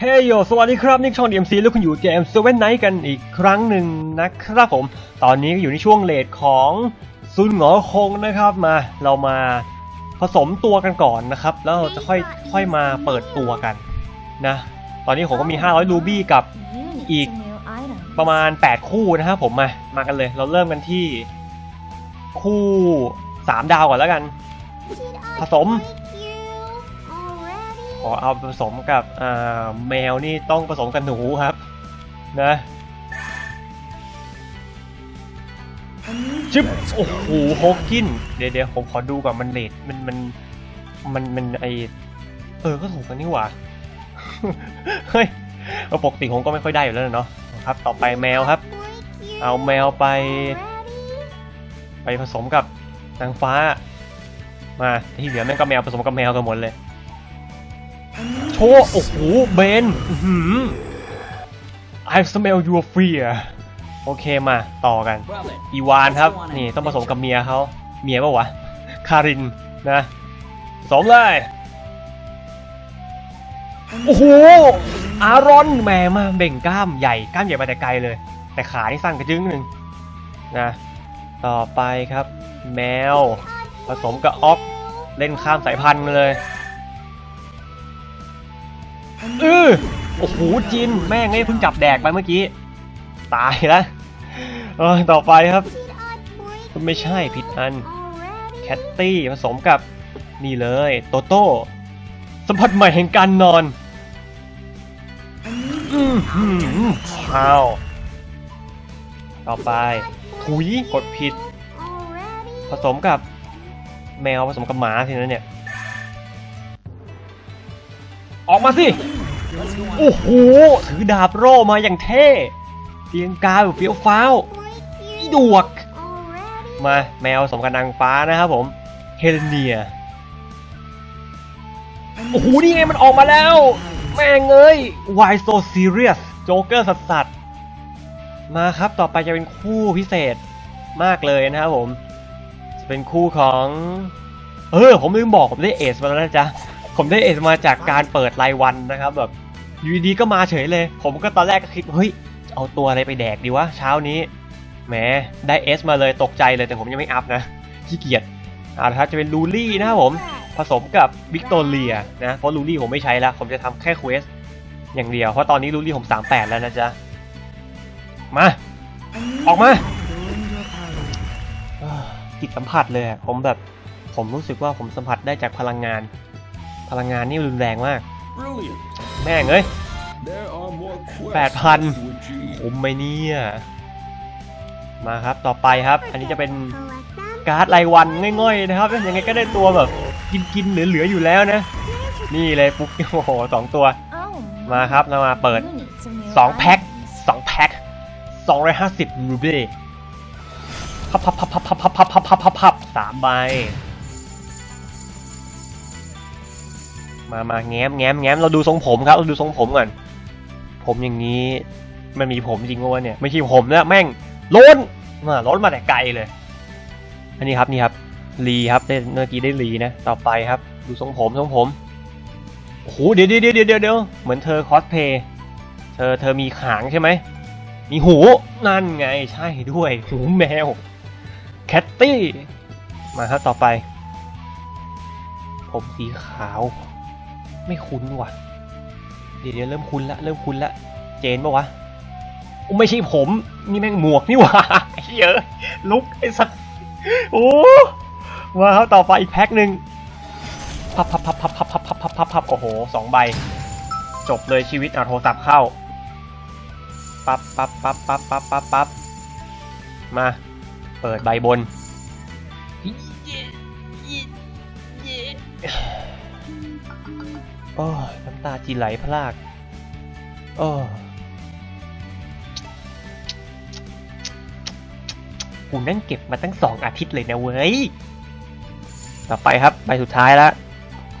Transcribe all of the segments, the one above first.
เฮ้ยโยสวัสดีครับ นี่ช่อง DMC แล้วคุณอยู่เกม Seven Night กันอีกครั้งหนึ่งนะครับผม ตอนนี้ก็อยู่ในช่วงเลทของซุนหงอคงนะครับมา เรามาผสมตัวกันก่อนนะครับ แล้วเราจะค่อยค่อยมาเปิดตัวกันนะ ตอนนี้ผมก็มี 500 รูบี้กับอีกประมาณ 8 คู่นะครับผมมา มากันเลย เราเริ่มกันที่คู่ 3 ดาวก่อนแล้วกัน ผสม ขอเอาผสมกับแมวนี่ต้องผสมกับหนูครับนะจึ๊บโอ้โหฮกกินเดี๋ยวเดี๋ยวผมขอดูก่อนมันเลทมันมันมันมันไอเออก็ถูกกันนี่หว่าเฮ้ยปกติผมก็ไม่ค่อยได้อยู่แล้วเนาะครับ ต่อไปแมวครับ เอาแมวไป ไปผสมกับนางฟ้า มาที่เหลือแม่งก็แมวผสมกับแมวกันหมดเลย ชว์โอ้โหเบนอื้อหือ I smell your fear โอเคมาต่อกัน อีวานครับ นี่ต้องผสมกับเมียเขาเมียปะวะ คารินนะสมเลยโอ้โห อารอนแหมมาเบ่งกล้ามใหญ่กล้ามใหญ่มาแต่ไกลเลย แต่ขาที่สั้นกระจึงหนึ่งนะต่อไปครับ แมว ผสมกับออฟเล่นข้ามสายพันธุ์เลย เออโอ้โหจินแม่งไอ้เพิ่งจับแดกไปเมื่อกี้ ตายแล้วเออต่อไปครับ ไม่ใช่ผิดอันแคตตี้ผสมกับนี่เลยโตโต้สัมผัสใหม่แห่งการนอนอืมหืมว้าวต่อไป ถุยกดผิด ผสมกับแมวผสมกับหมาทีนั้นเนี่ย ออกมาสิ โอ้โห ถือดาบโร่มาอย่างเท่เตียงกาแบบเฟี้ยวฟ้าวอีดวก มาแมวผสมกับนางฟ้านะครับผม เฮเลเนีย โอ้โห นี่ไงมันออกมาแล้ว แม่งเอ้ย Why so serious โจ๊กเกอร์สัสสัสๆมาครับต่อไปจะเป็นคู่พิเศษมากเลยนะครับผม จะเป็นคู่ของ เออ ผมลืมบอกผมได้เอสมาแล้วนะจ๊ะ ผมได้เอสมาจากการเปิดรายวันนะครับแบบอยู่ดีก็มาเฉยเลย ผมก็ตอนแรกก็คิดเฮ้ยเอาตัวอะไรไปแดกดีวะเช้านี้แหมได้เอสมาเลยตกใจเลยแต่ผมยังไม่อัพนะขี้เกียจอ่าครับจะเป็นลูลี่นะผมผสมกับวิกตอเรียนะเพราะลูลี่ผมไม่ใช้แล้ว ผมจะทำแค่เควสอย่างเดียว เพราะตอนนี้ลูลี่ผม 38 แล้วนะจ๊ะ มา ออกมา จิตสัมผัสเลยผมแบบผมรู้สึกว่าผมสัมผัสได้จากพลังงาน พลังงานนี่รุนแรงมาก แม่งเอ้ยแปดพันคุ้มไหมเนี่ยมาครับต่อไปครับ อันนี้จะเป็นการ์ดรายวันง่อยๆนะครับยังไงก็ได้ตัวแบบกินๆเหลือๆอยู่แล้วนะ นี่เลยปุ๊บโอ้โหสองตัว มาครับเรามาเปิด2แพ็ค2แพ็ค250รูเบ้พับพับพับพับพับพับพับพับพับพับพับสามใบ มามาแง้มแง้มแง้มเราดูทรงผมครับเราดูทรงผมก่อน ผมอย่างนี้มันมีผมจริงวะเนี่ย ไม่ใช่ผมนะแม่งล้นมาล้นมาแต่ไกลเลย อันนี้ครับนี่ครับลีครับได้เมื่อกี้ได้ลีนะ ต่อไปครับ ดูทรงผมทรงผมโอ้โหเดี๋ยวเดี๋ยวเดี๋ยวเดี๋ยวเดี๋ยวเหมือนเธอคอสเพย์เธอเธอมีขางใช่ไหมมีหูนั่นไงใช่ด้วย หูแมวแคตตี้มาครับต่อไป ผมสีขาว ไม่คุ้นว่ะ เดี๋ยวเริ่มคุ้นละเริ่มคุ้นละเจนปะวะอุไม่ใช่ผม นี่แม่งหมวกนี่หว่าเยอะลุกไอ้สัสโอ้มาครับต่อไปอีกแพ็คหนึ่งพับพับพับพับพับพับพับพับพับพับโอ้โหสองใบ จบเลยชีวิตเอาโทรศัพท์เข้าปั๊บปั๊บปั๊บปั๊บปั๊บปั๊บปั๊บมา เปิดใบ บน โอ้น้ำตาจีไหลพลาก โอ้กูนั่งเก็บมาตั้งสองอาทิตย์เลยนะเว้ย ต่อไปครับ ใบสุดท้ายล้ว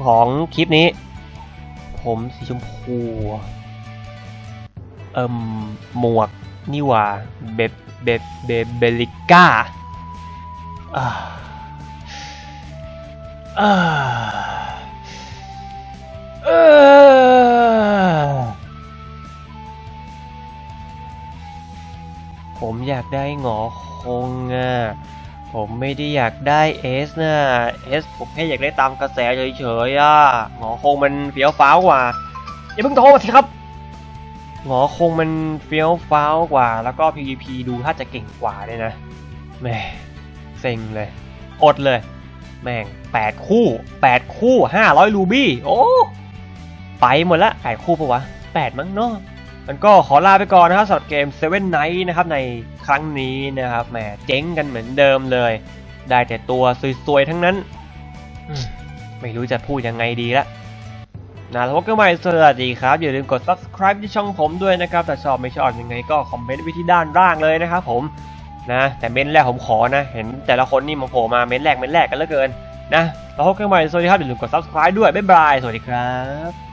ของคลิปนี้ ผมสีชมพู เอิ่มหมวก นี่ว่าเบบเบบเบบเบลิก้าอ่าอ่า ผมอยากได้หงอคงอะ ผมไม่ได้อยากได้เอสนะเอสผมแค่อยากได้ตามกระแสเฉยๆอะหงอคงมันเฟี้ยวฟ้าวกว่า อย่าเพิ่งโทรสิครับ หงอคงมันเฟี้ยวฟ้าวกว่า แล้วก็ PVP ดูถ้าจะเก่งกว่าด้วยนะแม่เซ็งเลยอดเลย แม่ง 8 คู่ 8 คู่ 500 รูบี้ โอ้ ไปหมดละแปดคู่ปะวะแปดมั้งเนาะมันก็ขอลาไปก่อนนะครับสำหรับเกม Seven Night นะครับในครั้งนี้นะครับแหมเจ๊งกันเหมือนเดิมเลย ได้แต่ตัวสวยๆทั้งนั้นอืมไม่รู้จะพูดยังไงดีละนะแล้วพบกันใหม่สวัสดีครับ อย่าลืมกด subscribe ที่ช่องผมด้วยนะครับ แต่ชอบไม่ชอบยังไงก็คอมเมนต์ไว้ที่ด้านล่างเลยนะครับผมนะแต่เม้นต์แรกผมขอนะ เห็นแต่ละคนนี่มาโผล่มาเม้นต์แรกเม้นต์แรกกันเหลือเกินนะแล้วพบกันใหม่สวัสดีครับอย่าลืมกด subscribe ด้วยบ๊ายบายสวัสดีครับ